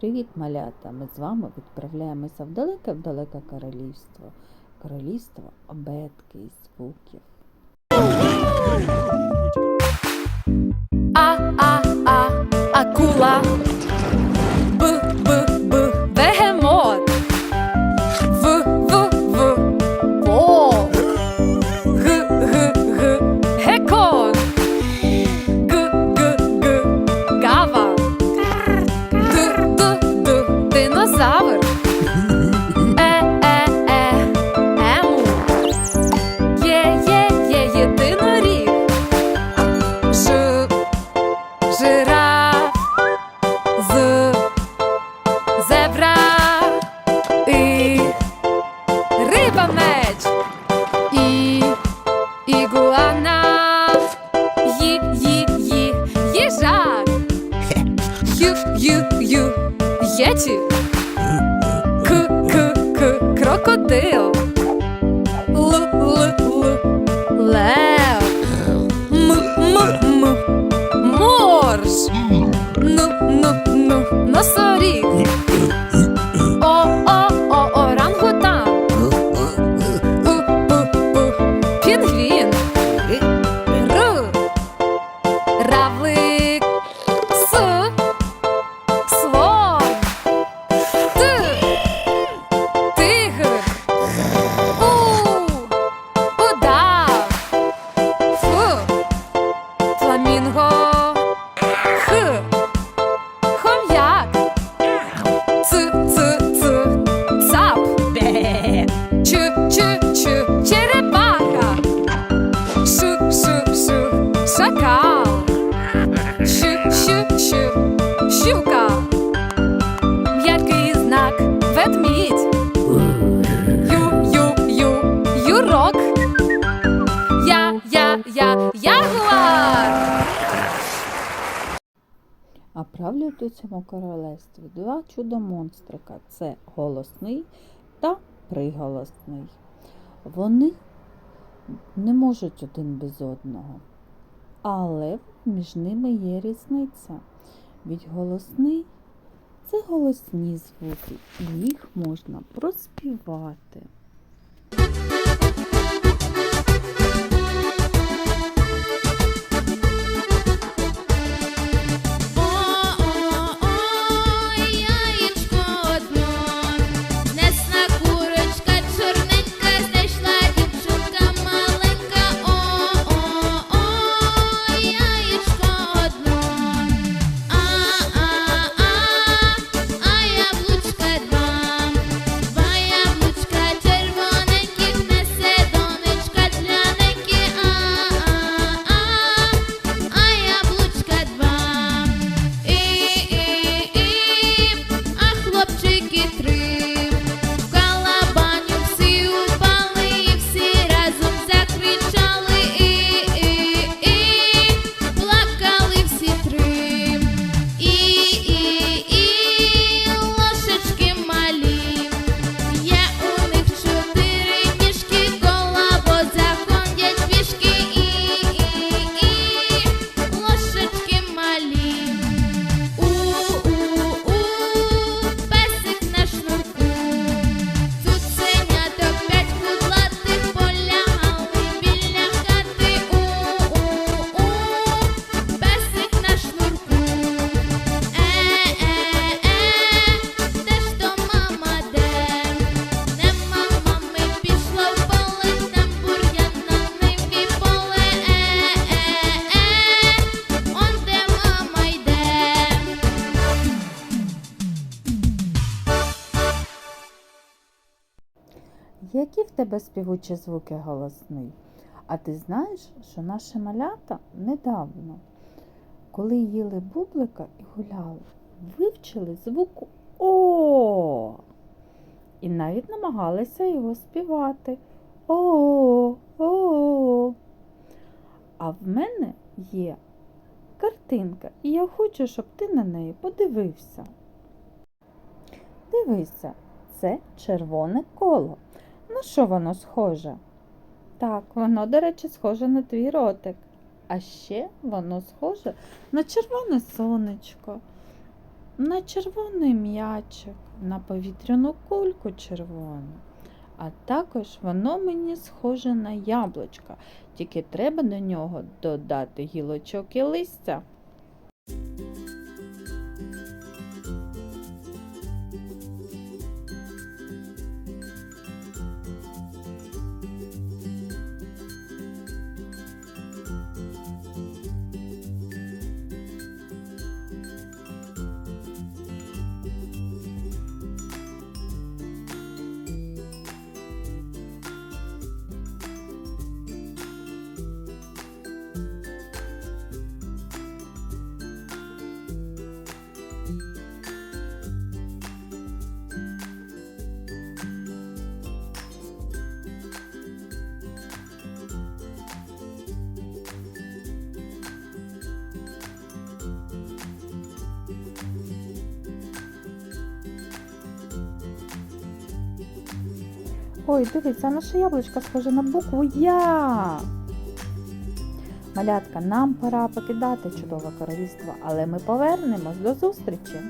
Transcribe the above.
Привіт, малята! Ми з вами відправляємося в далеке-далеке королівство. Королівство обетки і звуків. Зебра, і, риба меч, і, ігуана, ї, ї, ї, їжак, ю, ю, ю, єті, к, к, к, крокодил, я, ягуар. А правлять у цьому королевстві два чудо-монстрика це голосний та приголосний. Вони не можуть один без одного, але між ними є різниця. Від голосний це голосні звуки, і їх можна проспівати. Які в тебе співучі звуки голосний? А ти знаєш, що наші малята недавно, коли їли бублика і гуляли, вивчили звук О. І навіть намагалися його співати. О, о. А в мене є картинка, і я хочу, щоб ти на неї подивився. Дивися, це червоне коло. На що воно схоже? Так, воно, до речі, схоже на твій ротик. А ще воно схоже на червоне сонечко. на червоний м'ячик, на повітряну кульку червону. А також воно мені схоже на яблучко, тільки треба до нього додати гілочок і листя. Ой, дивіться, наше яблучко схоже на букву Я. Малятка, нам пора покидати чудове королівство, але ми повернемось до зустрічі.